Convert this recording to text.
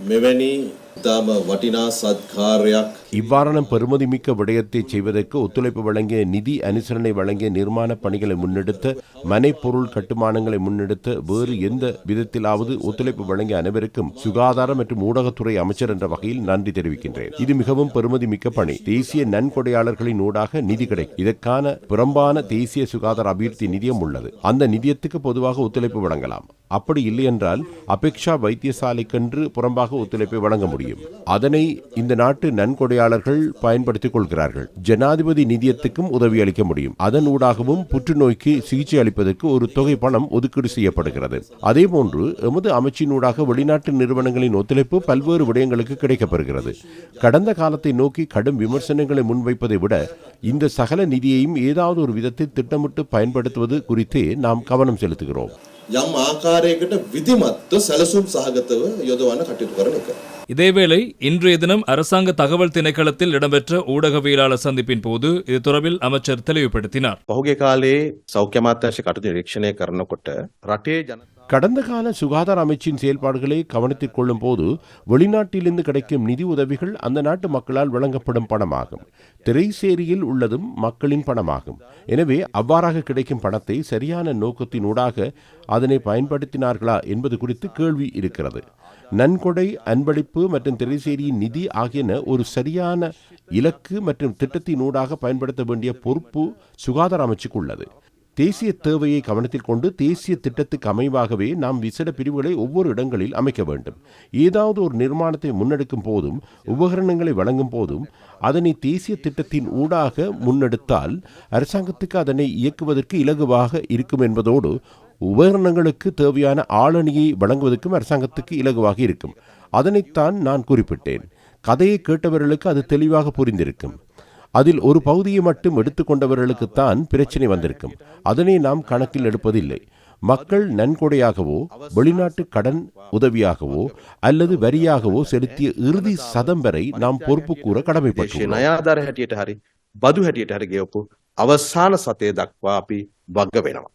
මෙවැනි ඉතාම වටිනා සත්කාරයක් இவ்வாறான பெருமதிமிக்க விடயத்தை செய்வதற்கு ஒத்துழைப்பு வழங்கிய நிதி அனுசரணை வழங்கிய நிர்மாண பணிகளை முன்னெடுத்த மனைப்பொருள் கட்டுமானங்களை முன்னெடுத்த வேறு எந்த விதத்திலாவது ஒத்துழைப்பு வழங்கிய அனைவருக்கும் சுகாதார மற்றும் ஊடகத்துறை அமைச்சர் என்ற வகையில் நன்றி தெரிவிக்கின்றேன் இது மிகவும் பெருமதிமிக்க பணி தேசிய நன்கொடையாளர்களின் ஊடாக நிதி கிடைக்கும் இதற்கான புறம்பான தேசிய சுகாதார அபிவிருத்தி நிதியம் உள்ளது அந்த நிதியத்துக்கு பொதுவாக ஒத்துழைப்பு வழங்கலாம் அப்படி இல்லையென்றால் அபேக்ஷா வைத்தியசாலைக்கென்று புறம்பாக ஒத்துழைப்பை வழங்க முடியும். அதனை இந்த நாட்டு நன்கொடையாளர்கள் பயன்படுத்திக் கொள்கிறார்கள். ஜனாதிபதி நிதியத்துக்கும் உதவி அளிக்க முடியும். அதன் ஊடாகவும் புற்றுநோய்க்கு சிகிச்சை அளிப்பதற்கு ஒரு தொகை பணம் ஒதுக்கீடு செய்யப்படுகிறது. அதேபோன்று எமது அமைச்சினூடாக வெளிநாட்டு நிறுவனங்களின் ஒத்துழைப்பு பல்வேறு விடயங்களுக்கு கிடைக்கப்பெறுகிறது கடந்த காலத்தை நோக்கி கடும் விமர்சனங்களை முன்வைப்பதை விட இந்த சகல நிதியையும் ஏதாவது ஒரு விதத்தில் திட்டமிட்டு பயன்படுத்துவது குறித்தே நாம் கவனம் செலுத்துகிறோம். යම් ආකාරයකට විධිමත්ව සැලසුම් සහගතව යොදවන්න කටයුතු කරන එක. இதேவேளை இன்றைய தினம் அரசாங்க தகவல் திணைக்களத்தில் இடம்பெற்ற ஊடகவியலாளர் சந்திப்பின் போது இது தொடர்பில் அமைச்சர் தெளிவுபடுத்தினார் පහුගේ කාලේ සෞඛ්‍ය අමාත්‍යංශ කටයුතු නිරීක්ෂණය කරනකොට රටේ ජන கடந்த கால சுகாதார அமைச்சின் செயல்பாடுகளை கவனத்தில் கொள்ளும் போது வெளிநாட்டிலிருந்து கிடைக்கும் நிதி உதவிகள் அந்த நாட்டு மக்களால் வழங்கப்படும் பணமாகும். திரைசேரியில் உள்ளதும் மக்களின் பணமாகும். எனவே அவ்வாறாக கிடைக்கும் பணத்தை சரியான நோக்கத்தினூடாக அதனை பயன்படுத்தினார்களா என்பது குறித்து கேள்வி இருக்கிறது. நன்கொடை அன்பளிப்பு மற்றும் திரைசேரியின் நிதி ஆகியன ஒரு சரியான இலக்கு மற்றும் திட்டத்தினூடாக பயன்படுத்த வேண்டிய பொறுப்பு சுகாதார அமைச்சுக்கு உள்ளது. தேசிய தேவையை கவனத்தில் கொண்டு தேசிய திட்டத்துக்கு அமைவாகவே நாம் விசேட பிரிவுகளை ஒவ்வொரு இடங்களில் அமைக்க வேண்டும். ஏதாவது ஒரு நிர்மாணத்தை முன்னெடுக்கும் போதும் உபகரணங்களை வழங்கும் போதும் அதனை தேசிய திட்டத்தின் ஊடாக முன்னெடுத்தால் அரசாங்கத்துக்கு அதனை இயக்குவதற்கு இலகுவாக இருக்கும் என்பதோடு உபகரணங்களுக்கு தேவையான ஆளணியை வழங்குவதற்கும் அரசாங்கத்துக்கு இலகுவாக இருக்கும். அதனைத்தான் நான் குறிப்பிட்டேன். கதையை கேட்டவர்களுக்கு அது தெளிவாக புரிந்திருக்கும். அதில் ஒரு பகுதியை மட்டும் எடுத்துக்கொண்டவர்களுக்குத்தான் பிரச்சனை வந்திருக்கும் அதனை நாம் கணக்கில் எடுப்பதில்லை மக்கள் நன்கொடையாகவோ வெளிநாட்டு கடன் உதவியாகவோ அல்லது வரியாகவோ செலுத்திய இறுதி சதம் வரை நாம் பொறுப்பு கூற දේශය கடமைப்பட்டுள்ளோம் නයාධර හැටියට හරි බදු හැටියට හරි ගෙවපු අවසාන සතය දක්වා අපි වග්ග වෙනවා.